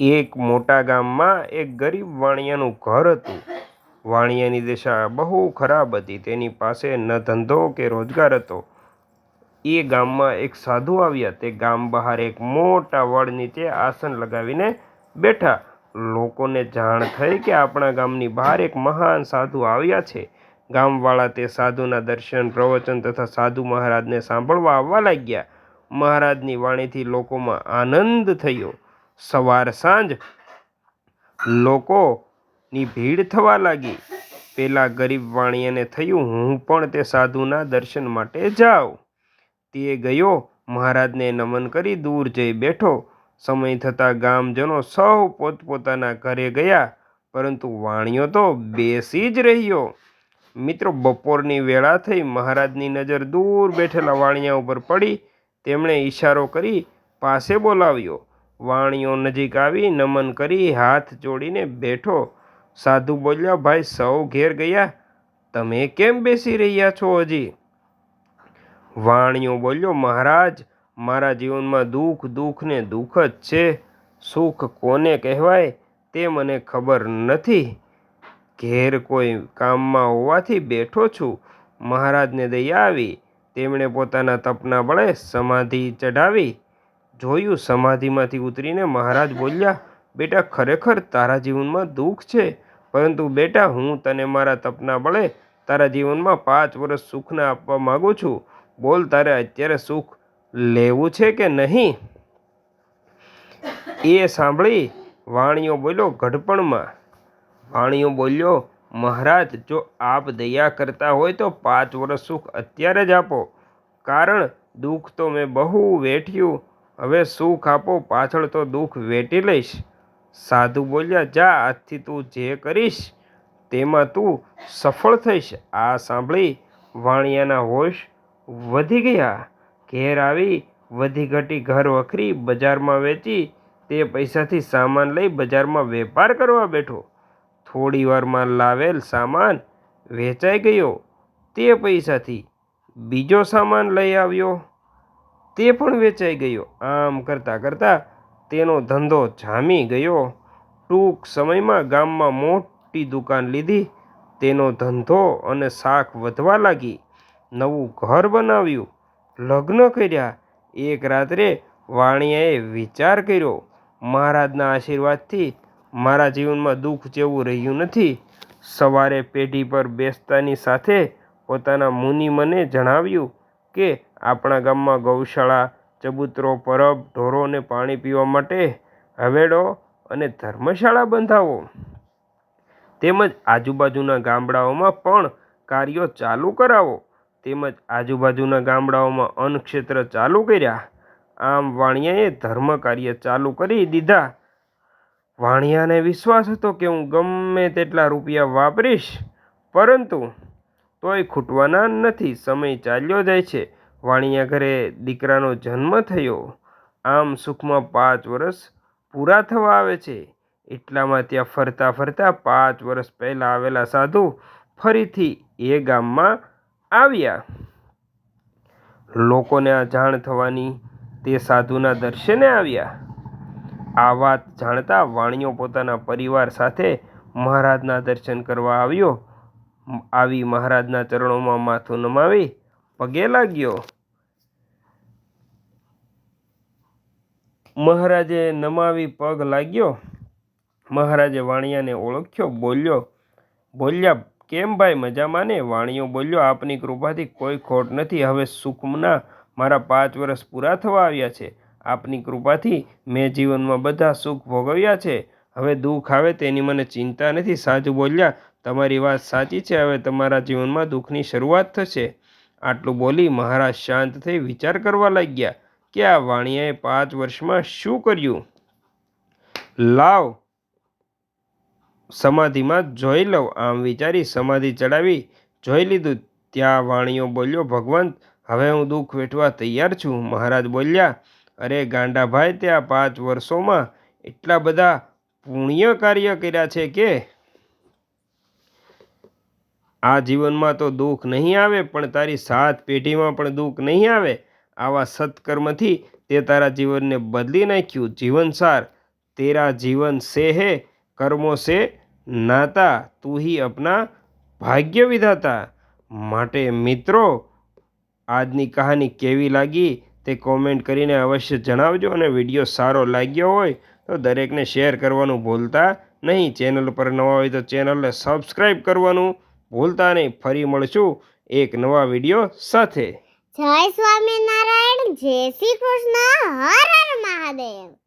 એક મોટા ગામમાં એક ગરીબ વાણિયાનું ઘર હતું. વાણિયાની દશા બહુ ખરાબ હતી. તેની પાસે ન ધંધો કે રોજગાર હતો. એ ગામમાં એક સાધુ આવ્યા. તે ગામ બહાર એક મોટા વડ નીચે આસન લગાવીને બેઠા. લોકોને જાણ થઈ કે આપણા ગામની બહાર એક મહાન સાધુ આવ્યા છે. ગામવાળા તે સાધુના દર્શન, પ્રવચન તથા સાધુ મહારાજને સાંભળવા આવવા લાગ્યા. મહારાજની વાણીથી લોકોમાં આનંદ થયો. સવાર સાંજ લોકોની ભીડ થવા લાગી. પેલા ગરીબ વાણિયાને થયું, હું પણ તે સાધુના દર્શન માટે જાઉં. તે ગયો. મહારાજને નમન કરી દૂર જઈ બેઠો. સમય થતાં ગામજનો સૌ પોતપોતાના ઘરે ગયા. પરંતુ વાણિયો તો બેસી જ રહ્યો. મિત્રો, બપોરની વેળા થઈ. મહારાજની નજર દૂર બેઠેલા વાણિયા ઉપર પડી. તેમણે ઈશારો કરી, પાસે બોલાવ્યો. વાણિયો નજીક આવી નમન કરી હાથ જોડીને બેઠો. સાધુ બોલ્યા, ભાઈ, સૌ ઘેર ગયા. તમે કેમ બેસી રહ્યા છો હજી? વાણીઓ બોલ્યો, મહારાજ, મારા જીવનમાં દુઃખ દુઃખ ને દુઃખ જ છે. સુખ કોને કહેવાય તે મને ખબર નથી. ઘેર કોઈ કામમાં હોવાથી બેઠો છું. મહારાજને દયા આવી. તેમણે પોતાના તપના બળે સમાધિ ચઢાવી. જોયું, સમાધિમાંથી ઉતરીને મહારાજ બોલ્યા, બેટા, ખરેખર તારા જીવનમાં દુઃખ છે. પરંતુ બેટા, હું તને મારા તપના બળે તારા જીવનમાં પાંચ વર્ષ સુખના આપવા માગું છું. બોલ, તારે અત્યારે સુખ લેવું છે કે નહીં? એ સાંભળી વાણીઓ બોલ્યો ઘડપણમાં. વાણીઓ બોલ્યો, મહારાજ, જો આપ દયા કરતા હોય તો પાંચ વર્ષ સુખ અત્યારે જ આપો. કારણ દુઃખ તો મેં બહુ વેઠ્યું. હવે સુખ આપો, પાછળ તો દુઃખ વેઠી લઈશ. સાધુ બોલ્યા, જા, આજથી તું જે કરીશ તેમાં તું સફળ થઈશ. આ સાંભળી વાણિયાના હોશ વધી ગયા. ઘેર આવી વધી ઘટી ઘર વખરી બજારમાં વેચી તે પૈસાથી સામાન લઈ બજારમાં વેપાર કરવા બેઠો. થોડી વારમાં લાવેલ સામાન વેચાઈ ગયો. તે પૈસાથી બીજો સામાન લઈ આવ્યો. તે પણ વેચાઈ ગયો. આમ કરતાં કરતાં તેનો ધંધો જામી ગયો. ટૂંક સમયમાં ગામમાં મોટી દુકાન લીધી. તેનો ધંધો અને સાખ વધવા લાગી. નવું ઘર બનાવ્યું. લગ્ન કર્યા. એક રાત્રે વાણિયાએ વિચાર કર્યો, મહારાજના આશીર્વાદથી મારા જીવનમાં દુઃખ જેવું રહ્યું નથી. સવારે પેઢી પર બેસતાની સાથે પોતાના મુનિ મને જણાવ્યું કે આપણા ગામમાં ગૌશાળા, ચબૂતરો, પરબ, ઢોરોને પાણી પીવા માટે હવેડો અને ધર્મશાળા બંધાવો. તેમજ આજુબાજુના ગામડાઓમાં પણ કાર્યો ચાલુ કરાવો. તેમજ આજુબાજુના ગામડાઓમાં અન્નક્ષેત્ર ચાલુ કર્યા. આમ વાણિયાએ ધર્મ કાર્ય ચાલુ કરી દીધા. વાણિયાને વિશ્વાસ હતો કે હું ગમે તેટલા રૂપિયા વાપરીશ પરંતુ તોય ખૂટવાના નથી. સમય ચાલ્યો જાય છે. વાણિયા ઘરે દીકરાનો જન્મ થયો. આમ સુખમાં પાંચ વર્ષ પૂરા થવા આવે છે. એટલામાં ત્યાં ફરતા ફરતા પાંચ વર્ષ પહેલાં આવેલા સાધુ ફરીથી એ ગામમાં આવ્યા. લોકોને આ જાણ થવાની તે સાધુના દર્શને આવ્યા. આ વાત જાણતા વાણિયો પોતાના પરિવાર સાથે મહારાજના દર્શન કરવા આવ્યો. આવી મહારાજના ચરણોમાં માથું નમાવી પગે લાગ્યો. મહારાજે નમાવી પગ લાગ્યો. મહારાજે વાણિયાને ઓળખ્યો. બોલ્યો, બોલ્યા, કેમ ભાઈ મજામાં ને? વાણિયો બોલ્યો, આપની કૃપાથી કોઈ ખોટ નથી. હવે સુખમના મારા પાંચ વર્ષ પૂરા થવા આવ્યા છે. આપની કૃપાથી મેં જીવનમાં બધા સુખ ભોગવ્યા છે. હવે દુઃખ આવે તેની મને ચિંતા નથી. સાચું બોલ્યા તમારી વાત સાચી છે. હવે તમારા જીવનમાં દુઃખની શરૂઆત થશે. આટલું બોલી મહારાજ શાંત થઈ વિચાર કરવા લાગ્યા કે આ વાણિયાએ પાંચ વર્ષમાં શું કર્યું? લાવ સમાધિમાં જોઈ લઉં. આમ વિચારી સમાધિ ચડાવી જોઈ લીધું. ત્યાં વાણીઓ બોલ્યો, ભગવંત, હવે હું દુઃખ વેઠવા તૈયાર છું. મહારાજ બોલ્યા, અરે ગાંડાભાઈ, ત્યાં પાંચ વર્ષોમાં એટલા બધા પુણ્ય કાર્ય કર્યા છે કે આ જીવનમાં તો દુઃખ નહીં આવે, પણ તારી સાત પેઢીમાં પણ દુઃખ નહીં આવે. આવા સત્કર્મથી તે તારા જીવનને બદલી નાખ્યું. જીવનસાર તેરા જીવન સે હે કર્મો સે નાતા તું હી અપના ભાગ્ય વિધાતા. માટે મિત્રો, આજની કહાની કેવી લાગી તે કોમેન્ટ કરીને અવશ્ય જણાવજો અને વીડિયો સારો લાગ્યો હોય તો દરેકને શેર કરવાનું ભૂલતા નહીં. ચેનલ પર નવા હોય તો ચેનલને સબસ્ક્રાઈબ કરવાનું ભૂલતા નહીં ફરી મળશું એક નવા વીડિયો સાથે. જય સ્વામિનારાયણ, જય શ્રી કૃષ્ણ, હર હર મહાદેવ.